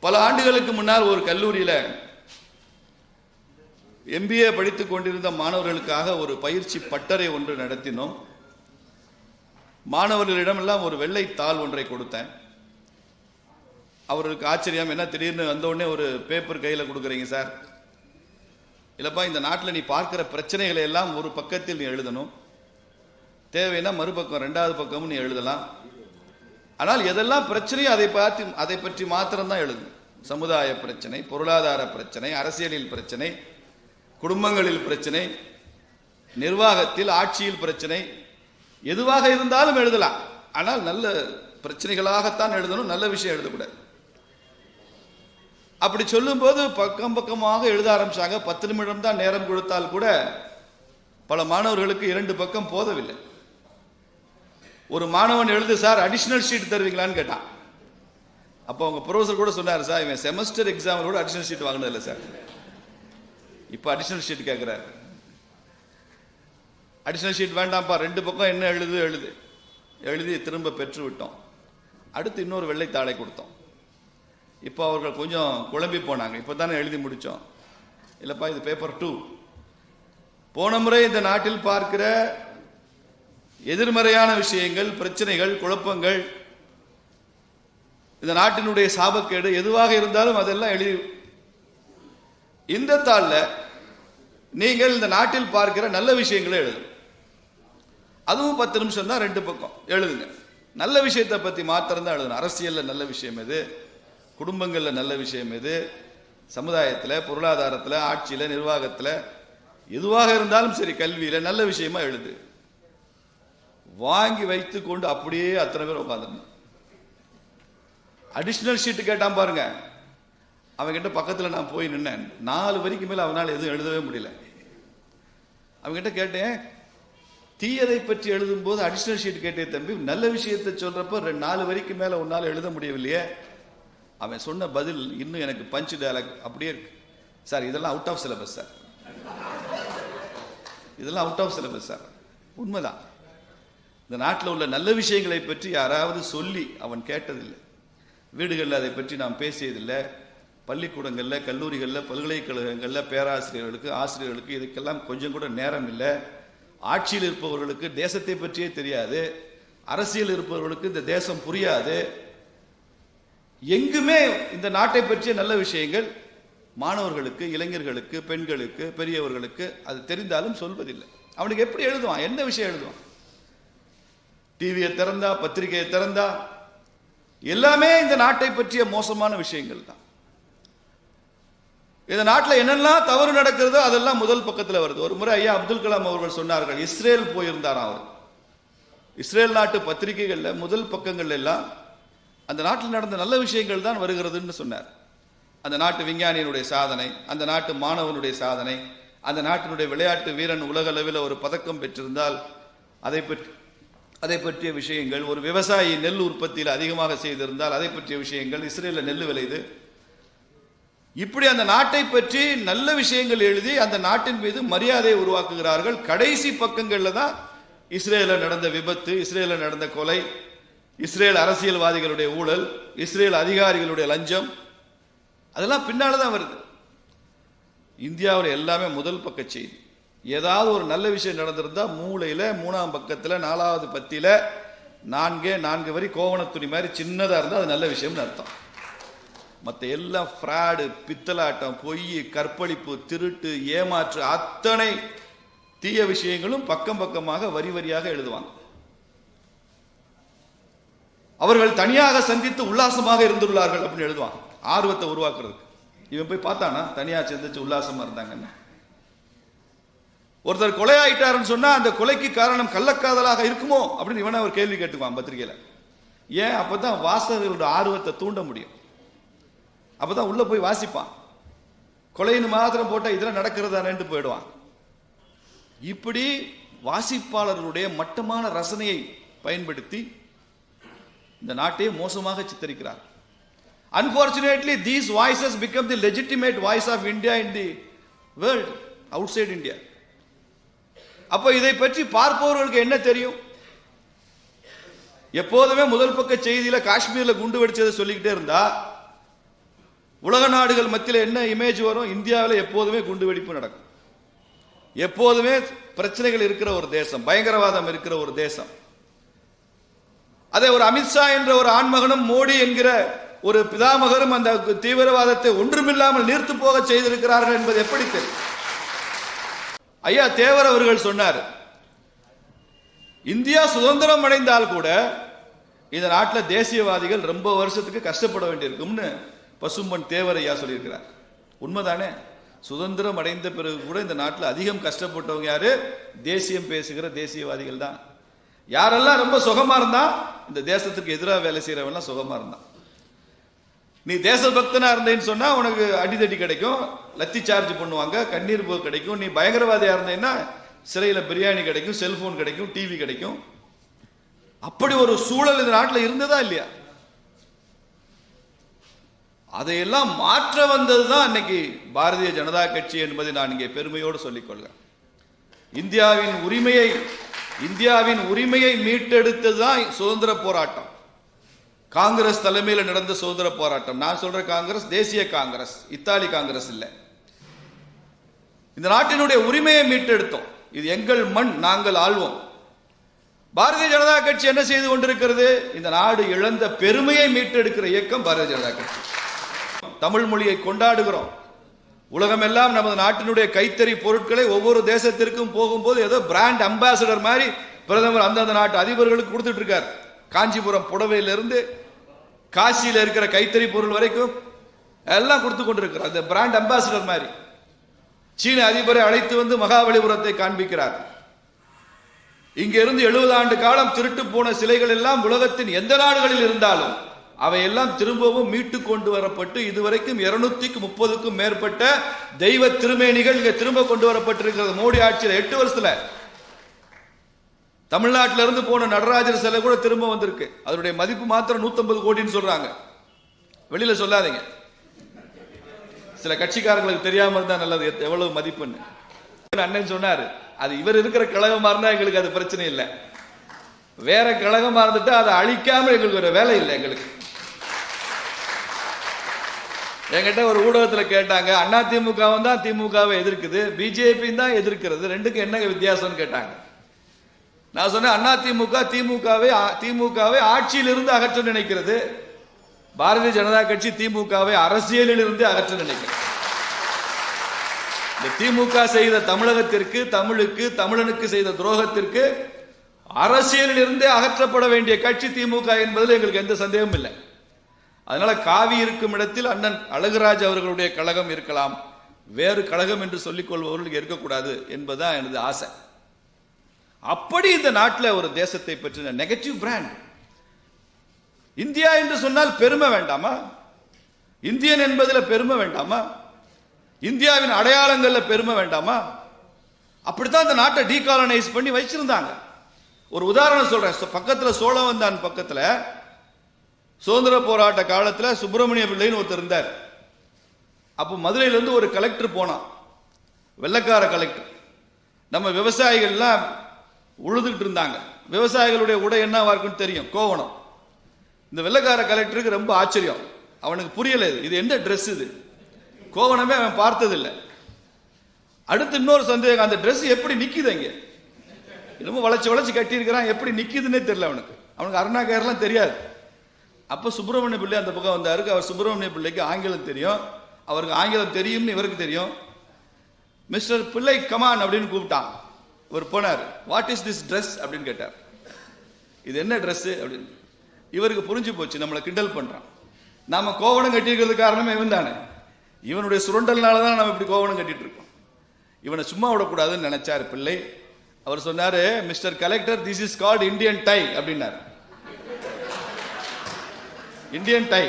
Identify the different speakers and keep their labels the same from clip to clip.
Speaker 1: பல ஆண்டுகளுக்கு முன்னால் ஒரு கல்லூரியில் எம்பிஏ படித்துக் கொண்டிருந்த மாணவர்களுக்காக ஒரு பயிற்சி பட்டறை ஒன்று நடத்தினோம். மாணவர்களிடமெல்லாம் ஒரு வெள்ளை தாள் ஒன்றை கொடுத்தேன். அவருக்கு ஆச்சரியம் என்ன திடீர்னு வந்தோடனே ஒரு பேப்பர் கையில் கொடுக்குறீங்க சார் இல்லைப்பா இந்த நாட்டில் நீ பார்க்குற பிரச்சனைகளை எல்லாம் ஒரு பக்கத்தில் நீ எழுதணும். தேவைன்னா மறுபக்கம் ரெண்டாவது பக்கமும் நீ எழுதலாம். ஆனால் எதெல்லாம் பிரச்சனையோ அதை பார்த்து அதை பற்றி மாத்திரம்தான் எழுதணும் சமுதாய பிரச்சனை பொருளாதார பிரச்சனை அரசியலில் பிரச்சனை குடும்பங்களில் பிரச்சனை நிர்வாகத்தில் ஆட்சியில் பிரச்சனை எதுவாக இருந்தாலும் எழுதலாம். ஆனால் நல்ல பிரச்சனைகளாகத்தான் எழுதணும் நல்ல விஷயம் எழுதக்கூடாது. அப்படி சொல்லும்போது பக்கம் பக்கமாக எழுத ஆரம்பிச்சாங்க. பத்து நிமிடம் தான் நேரம் கொடுத்தால் கூட பல மாணவர்களுக்கு இரண்டு பக்கம் போதவில்லை. ஒரு மாணவன் எழுது சார் அடிஷ்னல் ஷீட் தருவீங்களான்னு கேட்டான். அப்போ அவங்க ப்ரொஃபஸர் கூட சொன்னார் சார் இவன் செமஸ்டர் எக்ஸாமில் கூட அடிஷ்னல் ஷீட் வாங்கினது இல்லை சார். இப்போ அடிஷ்னல் ஷீட் கேட்குறாரு அடிஷ்னல் ஷீட் வேண்டாம்ப்பா ரெண்டு பக்கம் என்ன எழுது எழுது. எழுதி திரும்ப பெற்று விட்டோம். அடுத்து இன்னொரு வெள்ளைத்தாளை கொடுத்தோம். இப்போ அவர்கள் கொஞ்சம் குழம்பி போனாங்க. இப்போ தானே எழுதி முடித்தோம் இல்லைப்பா இது பேப்பர் டூ போன முறை இந்த நாட்டில் பார்க்கிற எதிர்மறையான விஷயங்கள் பிரச்சனைகள் குழப்பங்கள் இந்த நாட்டினுடைய சாபக்கேடு எதுவாக இருந்தாலும் அதெல்லாம் எழுதி இந்த தாளில் நீங்கள் இந்த நாட்டில் பார்க்கிற நல்ல விஷயங்களை எழுதுங்க. அதுவும் பத்து நிமிஷம் தான் ரெண்டு பக்கம். எழுதுங்க. நல்ல விஷயத்தை பற்றி மாத்திரம் தான் எழுதணும். அரசியலில் நல்ல விஷயம் எது? குடும்பங்களில் நல்ல விஷயம் எது? சமுதாயத்தில் பொருளாதாரத்தில் ஆட்சியில் நிர்வாகத்தில் எதுவாக இருந்தாலும் சரி கல்வியில் நல்ல விஷயமா எழுது. வாங்கி வைத்து கொண்டு அப்படியே அத்தனை பேர் உட்காந்துருந்தோம் அடிஷ்னல் ஷீட்டு கேட்டான் பாருங்க. அவன்கிட்ட பக்கத்தில் நான் போய் நின்னேன். நாலு வரைக்கும் மேலே அவனால் எதுவும் எழுதவே முடியல. அவன்கிட்ட கேட்டேன் தீயதை பற்றி எழுதும்போது அடிஷ்னல் ஷீட் கேட்டே தம்பி நல்ல விஷயத்தை சொல்கிறப்போ ரெண்டு நாலு வரைக்கும் மேலே உன்னால் எழுத முடியவில்லையே? அவன் சொன்ன பதில் இன்னும் எனக்கு பஞ்ச் டயலாக் அப்படியே இருக்கு. சார் இதெல்லாம் அவுட் ஆஃப் சிலபஸ் சார். இதெல்லாம் அவுட் ஆஃப் சிலபஸ் சார். உண்மைதான். இந்த நாட்டில் உள்ள நல்ல விஷயங்களை பற்றி யாராவது சொல்லி அவன் கேட்டதில்லை. வீடுகளில் அதை பற்றி நாம் பேசியதில்லை. பள்ளிக்கூடங்களில் கல்லூரிகளில் பல்கலைக்கழகங்களில் பேராசிரியர்களுக்கு ஆசிரியர்களுக்கு இதுக்கெல்லாம் கொஞ்சம் கூட நேரம் இல்லை. ஆட்சியில் இருப்பவர்களுக்கு தேசத்தை பற்றியே தெரியாது. அரசியல் இருப்பவர்களுக்கு இந்த தேசம் புரியாது. எங்குமே இந்த நாட்டை பற்றிய நல்ல விஷயங்கள் மாணவர்களுக்கு இளைஞர்களுக்கு பெண்களுக்கு பெரியவர்களுக்கு அது தெரிந்தாலும் சொல்வதில்லை. அவனுக்கு எப்படி எழுதுவான்? என்ன விஷயம் எழுதுவான்? டிவியை திறந்தா பத்திரிகையை திறந்தா எல்லாமே இந்த நாட்டை பற்றிய மோசமான விஷயங்கள் தான். இந்த நாட்டில் என்னெல்லாம் தவறு நடக்கிறதோ அதெல்லாம் முதல் பக்கத்தில் வருது. ஒரு முறை ஐயா அப்துல் கலாம் அவர்கள் சொன்னார்கள் இஸ்ரேல் போயிருந்தாராம் அவர். இஸ்ரேல் நாட்டு பத்திரிகைகளில் முதல் பக்கங்கள் எல்லாம் அந்த நாட்டில் நடந்த நல்ல விஷயங்கள் தான் வருகிறதுன்னு சொன்னார். அந்த நாட்டு விஞ்ஞானியினுடைய சாதனை அந்த நாட்டு மாணவனுடைய சாதனை அந்த நாட்டினுடைய விளையாட்டு வீரன் உலக அளவில் ஒரு பதக்கம் பெற்றிருந்தால் அதை பற்றி அதை பற்றிய விஷயங்கள் ஒரு விவசாயி நெல் உற்பத்தியில் அதிகமாக செய்திருந்தால் அதை பற்றிய விஷயங்கள் இஸ்ரேலில் நெல் விளையுது. இப்படி அந்த நாட்டை பற்றி நல்ல விஷயங்கள் எழுதி அந்த நாட்டின் மீது மரியாதையை உருவாக்குகிறார்கள். கடைசி பக்கங்களில் தான் இஸ்ரேலில் நடந்த விபத்து இஸ்ரேலில் நடந்த கொலை இஸ்ரேல் அரசியல்வாதிகளுடைய ஊழல் இஸ்ரேல் அதிகாரிகளுடைய லஞ்சம். அதெல்லாம் பின்னால் தான் வருது. இந்தியாவில் எல்லாமே முதல் பக்க செய்தி. ஏதாவது ஒரு நல்ல விஷயம் நடந்திருந்தா மூளையில் மூணாம் பக்கத்தில் நாலாவது பத்தியில் நான்கே நான்கு வரி கோவணத்துணி மாதிரி சின்னதாக இருந்தால் அது நல்ல விஷயம்னு அர்த்தம். மற்ற எல்லாம் ஃப்ராடு பித்தலாட்டம் பொய் கற்பழிப்பு திருட்டு ஏமாற்று அத்தனை தீய விஷயங்களும் பக்கம் பக்கமாக வரி வரியாக எழுதுவாங்க. அவர்கள் தனியாக சந்தித்து உல்லாசமாக இருந்துள்ளார்கள் அப்படின்னு எழுதுவான் ஆர்வத்தை உருவாக்குறதுக்கு. இவன் போய் பார்த்தானா? தனியாக சந்திச்சு உல்லாசமா இருந்தாங்கன்னு. ஒருத்தர் கொலை ஆயிட்டாருன்னு சொன்னா அந்த கொலைக்கு காரணம் கள்ளக்காதலாக இருக்குமோ அப்படின்னு இவனை ஒரு கேள்வி கேட்டுக்குவான் பத்திரிகையில. ஏன்? அப்பதான் வாசகர்களோட ஆர்வத்தை தூண்ட முடியும். அப்பதான் உள்ள போய் வாசிப்பான். கொலைன்னு மாத்திரம் போட்டா இதெல்லாம் நடக்கிறதானேன்ட்டு போயிடுவான். இப்படி வாசிப்பாளர்களுடைய மட்டமான ரசனையை பயன்படுத்தி இந்த நாட்டையே மோசமாக சித்தரிக்கிறார். Unfortunately these voices become the legitimate voice of India in the world outside India அப்போ இதை பற்றி பார்ப்பவர்களுக்கு என்ன தெரியும்? எப்போதுமே முதல் பக்க செய்தியில காஷ்மீர்ல குண்டு வெடிச்சதை சொல்லிக்கிட்டே இருந்தா உலக நாடுகள் மத்தியில் என்ன இமேஜ் வரும்? இந்தியாவில் எப்போதுமே குண்டு வெடிப்பு நடக்கும். எப்போதுமே பிரச்சனைகள் இருக்கிற ஒரு தேசம் பயங்கரவாதம் இருக்கிற ஒரு தேசம். அதே ஒரு அமித்ஷா என்ற ஒரு ஆண்மகனும் மோடி என்கிற ஒரு பிதாமகரும் அந்த தீவிரவாதத்தை ஒன்றுமில்லாமல் நீர்த்து போக செய்திருக்கிறார்கள் என்பது எப்படி தெரியும்? ஐயா தேவர் அவர்கள் சொன்னார் இந்தியா சுதந்திரம் அடைந்தால் கூட இந்த நாட்டில் தேசியவாதிகள் ரொம்ப வருஷத்துக்கு கஷ்டப்பட வேண்டியிருக்கும்னு பசும்பன் தேவர் ஐயா சொல்லியிருக்கிறார். உண்மைதானே? சுதந்திரம் அடைந்த பிறகு கூட இந்த நாட்டில் அதிகம் கஷ்டப்பட்டவங்க யாரு? தேசியம் பேசுகிற தேசியவாதிகள் தான். யாரெல்லாம் ரொம்ப சுகமா இருந்தா இந்த தேசத்துக்கு எதிராக வேலை செய்யறவெல்லாம் சுகமா இருந்தான். நீ தேசபக்தனா இருந்தேன்னு சொன்னா உனக்கு அடிதடி கிடைக்கும் லத்தி சார்ஜ் பண்ணுவாங்க கண்ணீர் போக்கு கிடைக்கும். நீ பயங்கரவாதியா இருந்தேன்னா சிறையில் பிரியாணி கிடைக்கும் செல்போன் கிடைக்கும் டிவி கிடைக்கும். அப்படி ஒரு சூழல் இந்த நாட்டில் இருந்ததா இல்லையா? அதையெல்லாம் மாற்ற வந்தது தான் அன்னைக்கு பாரதிய ஜனதா கட்சி என்பதை நான் இங்கே பெருமையோடு சொல்லிக்கொள்கிறேன் இந்தியாவின் உரிமையை இந்தியாவின் உரிமையை மீட்டெடுத்தது தான் சுதந்திர போராட்டம். காங்கிரஸ் தலைமையில் நடந்த சுதந்திர போராட்டம். நான் சொல்ற காங்கிரஸ் தேசிய காங்கிரஸ் இத்தாலி காங்கிரஸ் இல்லை. இந்த நாட்டினுடைய உரிமையை மீட்டெடுத்தோம். இது எங்கள் மண் நாங்கள் ஆள்வோம். பாரதிய ஜனதா கட்சி என்ன செய்து கொண்டிருக்கிறது? இந்த நாடு இழந்த பெருமையை மீட்டெடுக்கிற இயக்கம் பாரதிய ஜனதா கட்சி. தமிழ் மொழியை கொண்டாடுகிறோம். உலகமெல்லாம் நமது நாட்டினுடைய கைத்தறி பொருட்களை ஒவ்வொரு தேசத்திற்கும் போகும்போது ஏதோ பிராண்ட் அம்பாசடர் மாதிரி பிரதமர் அந்தந்த நாட்டு அதிபர்களுக்கு கொடுத்துட்டு இருக்கார். காஞ்சிபுரம் புடவையிலிருந்து காசியில் இருக்கிற கைத்தறி பொருள் வரைக்கும் எல்லாம் கொடுத்து கொண்டிருக்கிறார். அந்த பிராண்ட் அம்பாசிடர் மாதிரி. சீன அதிபரை அழைத்து வந்து மகாபலிபுரத்தை காண்பிக்கிறார். இங்கிருந்து எழுபது ஆண்டு காலம் திருட்டு போன சிலைகள் எல்லாம் உலகத்தின் எந்த நாடுகளில் இருந்தாலும் அவையெல்லாம் திரும்பவும் மீட்டு கொண்டு வரப்பட்டு இதுவரைக்கும் இருநூத்திக்கு முப்பதுக்கும் மேற்பட்ட தெய்வ திருமேனிகள் இங்க திரும்ப கொண்டு வரப்பட்டிருக்கிறது. மோடி ஆட்சியில் எட்டு வருஷத்துல தமிழ்நாட்டில இருந்து போன நடராஜர் சிலை கூட திரும்ப வந்திருக்கு. அதனுடைய மதிப்பு மாத்திரம் 150 கோடின்னு சொல்றாங்க. வெளியில சொல்லாதீங்க. சில கட்சிக்காரங்களுக்கு தெரியாம இருந்தா நல்லது. எவ்வளவு மதிப்புன்னு. அண்ணன் சொன்னாரு அது இவர் இருக்கிற கழகமா இருந்தா எங்களுக்கு அது பிரச்சனை இல்லை. வேற கழகமா இருந்துட்டு அதை அழிக்காம எங்களுக்கு ஒரு வேலை இல்லை எங்களுக்கு. என்கிட்ட ஒரு ஊடகத்துல கேட்டாங்க அண்ணா திமுகவும் தான் திமுகவை எதிர்க்குது பிஜேபி தான் எதிர்க்கிறது ரெண்டுக்கும் என்ன வித்தியாசம்னு கேட்டாங்க. நான் சொன்னேன் அண்ணா திமுக திமுகவை திமுகவை ஆட்சியிலிருந்து அகற்ற நினைக்கிறது. பாரதிய ஜனதா கட்சி திமுகவை அரசியலில் இருந்து அகற்ற நினைக்கிறது. இந்த திமுக செய்த தமிழகத்திற்கு தமிழுக்கு தமிழனுக்கு செய்த துரோகத்திற்கு அரசியலில் இருந்தே அகற்றப்பட வேண்டிய கட்சி திமுக என்பதில் எங்களுக்கு எந்த சந்தேகமும் இல்லை. அதனால காவி இருக்கும் இடத்தில் அண்ணன் அழகுராஜ் அவர்களுடைய கழகம் இருக்கலாம். வேறு கழகம் என்று சொல்லிக் கொள்பவர்கள் இருக்கக்கூடாது என்பதுதான் எனது ஆசை. அப்படி இந்த நாட்டில் ஒரு தேசத்தை பற்றின நெகட்டிவ் பிராண்ட் இந்தியா என்று சொன்னால் பெருமை வேண்டாமா? இந்தியன் என்பதில் பெருமை வேண்டாமா? இந்தியாவின் அடையாளங்களில் பெருமை வேண்டாமா? அப்படித்தான் இந்த நாட்டை டீகாலனைஸ் பண்ணி வச்சிருந்தாங்க. ஒரு உதாரணம் சொல்றேன். பக்கத்தில் சோழ சோழவந்தான் பக்கத்தில். சுதந்திர போராட்ட காலத்தில் சுப்பிரமணிய பிள்ளைன்னு ஒருத்தர் இருந்தார். அப்போ மதுரையிலேருந்து ஒரு கலெக்டர் போனான். வெள்ளக்கார கலெக்டர் நம்ம விவசாயிகள்லாம் உழுதுகிட்டு இருந்தாங்க. விவசாயிகளுடைய உடை என்னவா இருக்குன்னு தெரியும். கோவணம். இந்த வெள்ளக்கார கலெக்டருக்கு ரொம்ப ஆச்சரியம். அவனுக்கு புரியல இது. இது எந்த ட்ரெஸ் இது? கோவணமே அவன் பார்த்ததில்லை. அடுத்து இன்னொரு சந்தேகம் அந்த ட்ரெஸ் எப்படி நிற்கிது அங்கே? என்னமோ வளைச்சு வளைச்சு கட்டியிருக்கிறான். எப்படி நிற்கிதுன்னே தெரியல அவனுக்கு. அவனுக்கு அருணா தெரியாது. அப்போ சுப்பிரமணிய பிள்ளை அந்த பக்கம் வந்தாருக்கு. அவர் சுப்பிரமணிய பிள்ளைக்கு ஆங்கிலம் தெரியும். அவருக்கு ஆங்கிலம் தெரியும்னு இவருக்கு தெரியும். மிஸ்டர் பிள்ளை கமான் அப்படின்னு கூப்பிட்டான். இவர் போனார் வாட் இஸ் திஸ் ட்ரெஸ் அப்படின்னு கேட்டார். இது என்ன ட்ரெஸ்ஸு அப்படின்னு. இவருக்கு புரிஞ்சு போச்சு நம்மளை கிண்டல் பண்றான். நாம கோவணம் கட்டியிருக்கிறது காரணமே இவன் தானே. இவனுடைய சுரண்டல்னால தான் நம்ம இப்படி கோவணம் கட்டிட்டு இருக்கோம் இவனை சும்மா விடக்கூடாதுன்னு நினைச்சார் பிள்ளை. அவர் சொன்னாரு mister collector this is called Indian tie அப்படின்னாரு. இந்தியன் டை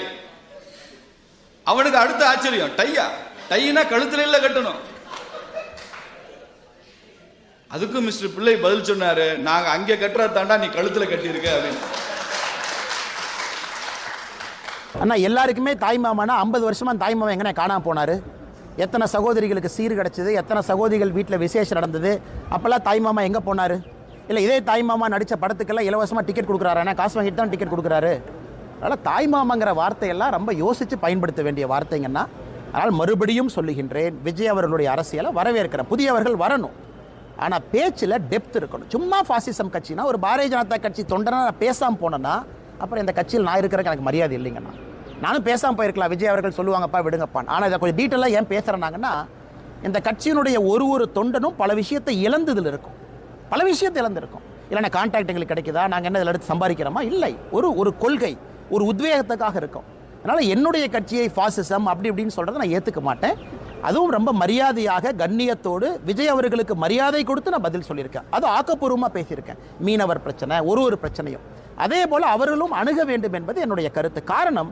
Speaker 1: அவனுக்கு அடுத்த ஆச்சரியம் டையா டைனா கழுத்துல இல்ல கட்டணும். அதுக்கும் மிஸ்டர் பிள்ளை பதில் சொன்னாரு நாங்க அங்கே கட்டுறதாண்டா நீ கழுத்துல கட்டியிருக்க அப்படின்னு.
Speaker 2: அண்ணா எல்லாருக்குமே தாய் மாமானா ஐம்பது வருஷமா தாய் மாமா எங்கனே காணாம போனாரு. எத்தனை சகோதரிகளுக்கு சீர் கிடச்சிது எத்தனை சகோதரிகள் வீட்டில் விசேஷம் நடந்தது அப்போல்லாம் தாய் மாமா எங்கே போனாரு? இல்லை இதே தாய் மாமா நடித்த படத்துக்கெல்லாம் இலவசமாக டிக்கெட் கொடுக்குறாரு? காசு வாங்கிட்டு தான் டிக்கெட் கொடுக்குறாரு. அதனால் தாய்மாமாங்கிற வார்த்தையெல்லாம் ரொம்ப யோசித்து பயன்படுத்த வேண்டிய வார்த்தைங்கன்னா அதனால் மறுபடியும் சொல்லுகின்றேன் விஜய் அவர்களுடைய அரசியலை வரவேற்கிறேன் புதியவர்கள் வரணும். ஆனால் பேச்சில் டெப்த் இருக்கணும். சும்மா ஃபாசிசம் கட்சினா ஒரு பாரதிய ஜனதா கட்சி தொண்டனா நான் பேசாமல் போனேன்னா அப்புறம் இந்த கட்சியில் நான் இருக்கிறக்கு எனக்கு மரியாதை இல்லைங்கண்ணா. நானும் பேசாமல் போயிருக்கலாம். விஜய் அவர்கள் சொல்லுவாங்கப்பா விடுங்கப்பான் ஆனால் இதை கொஞ்சம் டீட்டெயிலாக ஏன் பேசுகிறேனாங்கன்னா இந்த கட்சியினுடைய ஒரு ஒரு தொண்டனும் பல விஷயத்தை இழந்ததில் இருக்கும். பல விஷயத்தை இழந்திருக்கும். இல்லைன்னா கான்டாக்ட் எங்களுக்கு கிடைக்குதா? நாங்கள் என்ன இதில் எடுத்து சம்பாதிக்கிறோமா? இல்லை. ஒரு ஒரு கொள்கை ஒரு உத்வேகத்துக்காக இருக்கும். அதனால் என்னுடைய கட்சியை ஃபாசிசம் அப்படி இப்படின்னு சொல்கிறத நான் ஏற்றுக்க மாட்டேன். அதுவும் ரொம்ப மரியாதையாக கண்ணியத்தோடு விஜய் அவர்களுக்கு மரியாதை கொடுத்து நான் பதில் சொல்லியிருக்கேன். அது ஆக்கப்பூர்வமாக பேசியிருக்கேன். மீனவர் பிரச்சனை ஒரு ஒரு பிரச்சனையும். அதே போல் அவர்களும் அணுக வேண்டும் என்பது என்னுடைய கருத்து. காரணம்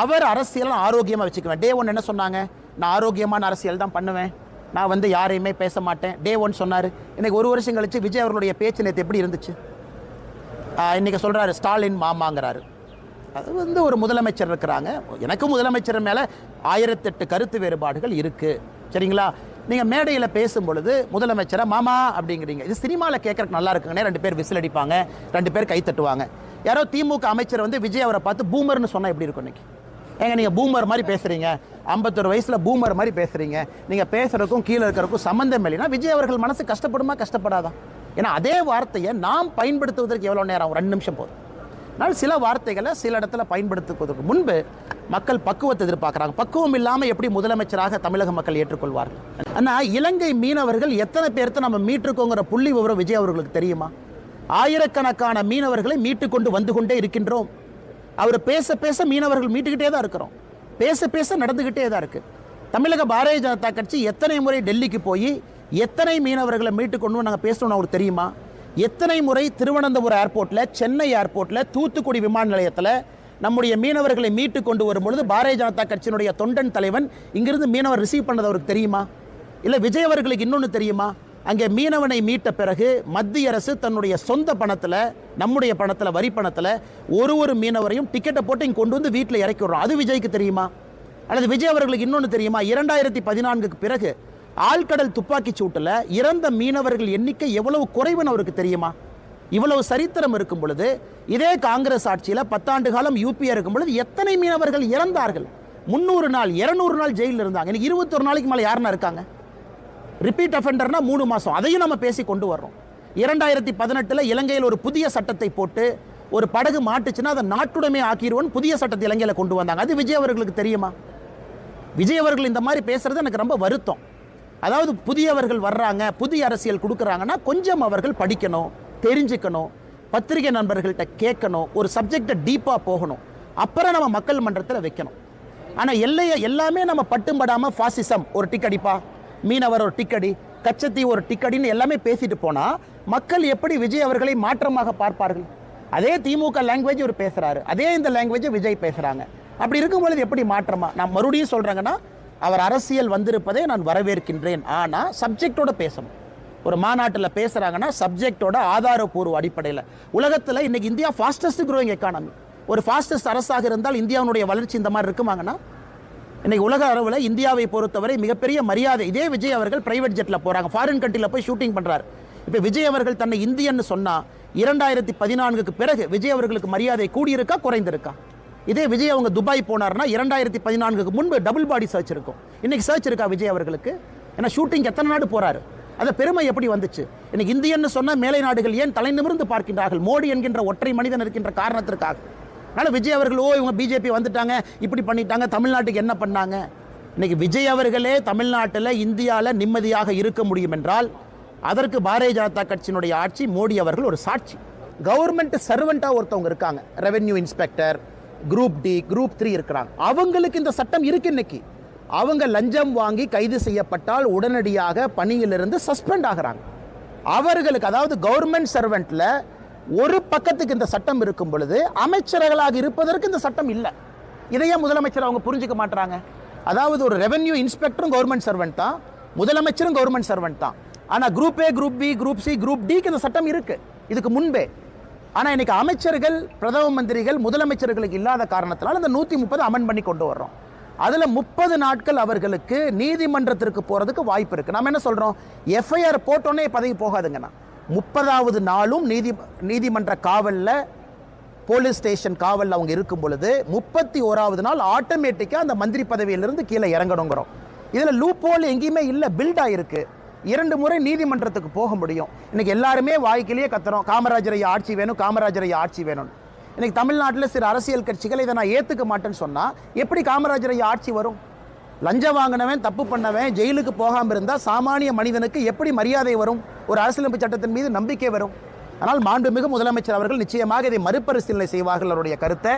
Speaker 2: அவர் அரசியலை ஆரோக்கியமாக வச்சுக்குவேன். டே ஒன் என்ன சொன்னாங்க? நான் ஆரோக்கியமான அரசியல் தான் பண்ணுவேன். நான் வந்து யாரையுமே பேச மாட்டேன். டே ஒன் சொன்னார். இன்னைக்கு ஒரு வருஷம் கழிச்சு விஜய் அவர்களுடைய பேச்சு நேற்று எப்படி இருந்துச்சு? இன்றைக்கி சொல்கிறாரு ஸ்டாலின் மாமாங்கிறாரு. அது வந்து ஒரு முதலமைச்சர் இருக்கிறாங்க. எனக்கும் முதலமைச்சர் மேலே ஆயிரத்தெட்டு கருத்து வேறுபாடுகள் இருக்கு. சரிங்களா? நீங்கள் மேடையில் பேசும் பொழுது முதலமைச்சரை மாமா அப்படிங்கிறீங்க. இது சினிமாவில் கேட்கறக்கு நல்லா இருக்குங்கன்னே ரெண்டு பேர் விசில் அடிப்பாங்க ரெண்டு பேர் கை தட்டுவாங்க. யாரோ திமுக அமைச்சர் வந்து விஜய் அவரை பார்த்து பூமர்னு சொன்னால் எப்படி இருக்கும் இன்னைக்கு? ஏங்க நீங்கள் பூமர் மாதிரி பேசுகிறீங்க ஐம்பத்தொரு வயசில் பூமர் மாதிரி பேசுகிறீங்க நீங்கள் பேசுகிறதுக்கும் கீழே இருக்கிறக்கும் சம்மந்தம் இல்லைன்னா விஜய் அவர்கள் மனசு கஷ்டப்படுமா கஷ்டப்படாதா? ஏன்னா அதே வார்த்தையை நாம் பயன்படுத்துவதற்கு எவ்வளோ நேரம்? ஆகும்? ரெண்டு நிமிஷம் போதும். அதனால் சில வார்த்தைகளை சில இடத்துல பயன்படுத்துவதற்கு முன்பு மக்கள் பக்குவத்தை எதிர்பார்க்குறாங்க. பக்குவம் இல்லாமல் எப்படி முதலமைச்சராக தமிழக மக்கள் ஏற்றுக்கொள்வார்கள் ஆனால் இலங்கை மீனவர்கள் எத்தனை பேர்த்த நம்ம மீட்டிருக்கோங்கிற புள்ளி விவரம் விஜய் அவர்களுக்கு தெரியுமா? ஆயிரக்கணக்கான மீனவர்களை மீட்டு கொண்டு வந்து கொண்டே இருக்கின்றோம். அவர் பேச பேச மீனவர்கள் மீட்டுக்கிட்டே தான் இருக்கிறோம். பேச பேச நடந்துக்கிட்டே தான் இருக்குது தமிழக பாரதிய ஜனதா கட்சி எத்தனை முறை டெல்லிக்கு போய் எத்தனை மீனவர்களை மீட்டு கொண்டு நாங்கள் பேசணும்னு அவருக்கு தெரியுமா? எத்தனை முறை திருவனந்தபுரம் ஏர்போர்ட்டில் சென்னை ஏர்போர்ட்டில் தூத்துக்குடி விமான நிலையத்தில் நம்முடைய மீனவர்களை மீட்டு கொண்டு வரும் பொழுது பாரதிய ஜனதா கட்சியினுடைய தொண்டன் தலைவன் இங்கிருந்து மீனவர் ரிசீவ் பண்ணது அவருக்கு தெரியுமா? இல்லை விஜய் அவர்களுக்கு இன்னொன்று தெரியுமா? அங்கே மீனவனை மீட்ட பிறகு மத்திய அரசு தன்னுடைய சொந்த பணத்தில் நம்முடைய பணத்தில் வரி பணத்தில் ஒரு ஒரு மீனவரையும் டிக்கெட்டை போட்டு இங்கே கொண்டு வந்து வீட்டில் இறக்கி விடுறோம். அது விஜய்க்கு தெரியுமா? அல்லது விஜய் அவர்களுக்கு இன்னொன்று தெரியுமா? இரண்டாயிரத்தி பதினான்குக்கு பிறகு ஆழ்கடல் துப்பாக்கிச் சூட்டில் இறந்த மீனவர்கள் எண்ணிக்கை எவ்வளவு குறைவுன்னு அவருக்கு தெரியுமா? இவ்வளவு சரித்திரம் இருக்கும் பொழுது இதே காங்கிரஸ் ஆட்சியில் பத்தாண்டு காலம் யூபிஏ இருக்கும் பொழுது எத்தனை மீனவர்கள் இறந்தார்கள்? முந்நூறு நாள் இரநூறு நாள் ஜெயிலில் இருந்தாங்க. எனக்கு இருபத்தொரு நாளைக்கு மேலே யாருன்னா இருக்காங்க? ரிப்பீட் அஃபெண்டர்னா மூணு மாதம் அதையும் நம்ம பேசி கொண்டு வர்றோம். இரண்டாயிரத்தி பதினெட்டில் இலங்கையில் ஒரு புதிய சட்டத்தை போட்டு ஒரு படகு மாட்டுச்சுன்னா அதை நாட்டுடைமை ஆக்கிடுவோன்னு புதிய சட்டத்தை இலங்கையில் கொண்டு வந்தாங்க. அது விஜய் அவர்களுக்கு தெரியுமா? விஜய் அவர்கள் இந்த மாதிரி பேசுறது எனக்கு ரொம்ப வருத்தம். அதாவது புதியவர்கள் வர்றாங்க புதிய அரசியல் கொடுக்குறாங்கன்னா கொஞ்சம் அவர்கள் படிக்கணும். தெரிஞ்சுக்கணும் பத்திரிகை நண்பர்கள்ட்ட கேட்கணும் ஒரு சப்ஜெக்டை டீப்பாக போகணும். அப்புறம் நம்ம மக்கள் மன்றத்தில் வைக்கணும். ஆனால் எல்லையை எல்லாமே நம்ம பட்டும்படாமல் ஃபாசிசம் ஒரு டிக்கடிப்பா? மீனவர் ஒரு டிக்கடி கச்சத்தி ஒரு டிக்கடின்னு எல்லாமே பேசிட்டு போனால் மக்கள் எப்படி விஜய் அவர்களை மாற்றமாக பார்ப்பார்கள்? அதே திமுக லாங்குவேஜ் இவர் பேசுகிறாரு அதே இந்த லாங்குவேஜை விஜய் பேசுகிறாங்க அப்படி இருக்கும் பொழுது எப்படி மாற்றமா? நான் மறுபடியும் சொல்கிறேங்கன்னா அவர் அரசியல் வந்திருப்பதை நான் வரவேற்கின்றேன். ஆனால் சப்ஜெக்டோட பேசணும். ஒரு மாநாட்டில் பேசுகிறாங்கன்னா சப்ஜெக்டோட ஆதாரப்பூர்வ அடிப்படையில். உலகத்தில் இன்றைக்கி இந்தியா ஃபாஸ்டஸ்ட் க்ரோயிங் எக்கானமி ஒரு ஃபாஸ்டஸ்ட் அரசாக இருந்தால் இந்தியாவுடைய வளர்ச்சி இந்த மாதிரி இருக்குமாங்கன்னா? இன்றைக்கி உலக அளவில் இந்தியாவை பொறுத்தவரை மிகப்பெரிய மரியாதை இதே விஜய் அவர்கள் பிரைவேட் ஜெட்டில் போகிறாங்க ஃபாரின் கண்ட்ரியில் போய் ஷூட்டிங் பண்ணுறாரு இப்போ விஜய் அவர்கள் தன்னை இந்தியன்னு சொன்னால் இரண்டாயிரத்தி பதினான்குக்கு பிறகு விஜய் அவர்களுக்கு மரியாதை கூடியிருக்கா குறைந்திருக்கா? இதே விஜய் அவங்க துபாய் போனார்னா இரண்டாயிரத்தி பதினான்குக்கு முன்பு டபுள் பாடி சர்ச் இருக்கும். இன்றைக்கி சர்ச் இருக்கா விஜய் அவர்களுக்கு? ஏன்னா ஷூட்டிங் எத்தனை நாடு போகிறாரு அந்த பெருமை எப்படி வந்துச்சு? இன்னைக்கு இந்தியன்னு சொன்ன மேலை நாடுகள் ஏன் தலை நிமிர்ந்து பார்க்கின்றார்கள்? மோடி என்கின்ற ஒற்றை மனிதன் இருக்கின்ற காரணத்திற்காக. அதனால் விஜய் அவர்கள் ஓ இவங்க பிஜேபி வந்துட்டாங்க இப்படி பண்ணிட்டாங்க தமிழ்நாட்டுக்கு என்ன பண்ணாங்க? இன்னைக்கு விஜய் அவர்களே தமிழ்நாட்டில் இந்தியாவில் நிம்மதியாக இருக்க முடியும் என்றால் அதற்கு பாரதிய ஜனதா கட்சியினுடைய ஆட்சி மோடி அவர்கள் ஒரு சாட்சி. கவர்மெண்ட் சர்வெண்ட்டாக ஒருத்தவங்க இருக்காங்க. Revenue inspector group D group three இருக்கிறாங்க. அவங்களுக்கு இந்த சட்டம் இருக்கு இன்னைக்கு. அவங்க லஞ்சம் வாங்கி கைது செய்யப்பட்டால் உடனடியாக பணியிலிருந்து சஸ்பெண்ட் ஆகுறாங்க. அவர்களுக்கு அதாவது கவர்மெண்ட் சர்வெண்ட்டில் ஒரு பக்கத்துக்கு இந்த சட்டம் இருக்கும் பொழுது அமைச்சர்களாக இருப்பதற்கு இந்த சட்டம் இல்லை. இதையே முதலமைச்சர் அவங்க புரிஞ்சுக்க மாட்டாங்க அதாவது ஒரு ரெவென்யூ இன்ஸ்பெக்டரும் கவர்மெண்ட் சர்வெண்ட் தான் முதலமைச்சரும் கவர்மெண்ட் சர்வெண்ட் தான். ஆனால் group A group B group C group டிக்கு இந்த சட்டம் இருக்குது இதுக்கு முன்பே. ஆனால் இன்றைக்கி அமைச்சர்கள் பிரதம மந்திரிகள் முதலமைச்சர்களுக்கு இல்லாத காரணத்தினால் இந்த நூற்றி முப்பது அமெண்ட் பண்ணி கொண்டு வர்றோம். அதில் முப்பது நாட்கள் அவர்களுக்கு நீதிமன்றத்திற்கு போகிறதுக்கு வாய்ப்பு இருக்குது நம்ம என்ன சொல்கிறோம் எஃப்ஐஆர் போட்டோன்னே பதவி போகாதுங்கண்ணா முப்பதாவது நாளும் நீதி நீதிமன்ற காவலில் போலீஸ் ஸ்டேஷன் காவலில் அவங்க இருக்கும் பொழுது முப்பத்தி ஓராவது நாள் ஆட்டோமேட்டிக்காக அந்த மந்திரி பதவியிலிருந்து கீழே இறங்கணுங்கிறோம். இதில் லூப் ஹோல் எங்கேயுமே இல்லை பில்டாகிருக்கு இரண்டு முறை நீதிமன்றத்துக்கு போக முடியும். இன்னைக்கு எல்லாருமே வாய்க்கிலேயே கத்துறோம். காமராஜர் ஐயா ஆட்சி வேணும் காமராஜர் ஐயா ஆட்சி வேணும் இன்னைக்கு தமிழ்நாட்டில் சில அரசியல் கட்சிகள் இதை நான் ஏற்றுக்க மாட்டேன்னு சொன்னால் எப்படி காமராஜர் ஐயா ஆட்சி வரும்? லஞ்சம் வாங்கினவன் தப்பு பண்ணவன் ஜெயிலுக்கு போகாமல் இருந்தால் சாமானிய மனிதனுக்கு எப்படி மரியாதை வரும்? ஒரு அரசியலமைப்பு சட்டத்தின் மீது நம்பிக்கை வரும். ஆனால் மாண்புமிகு முதலமைச்சர் அவர்கள் நிச்சயமாக இதை மறுபரிசீலனை செய்வார்கள் அவருடைய கருத்தை.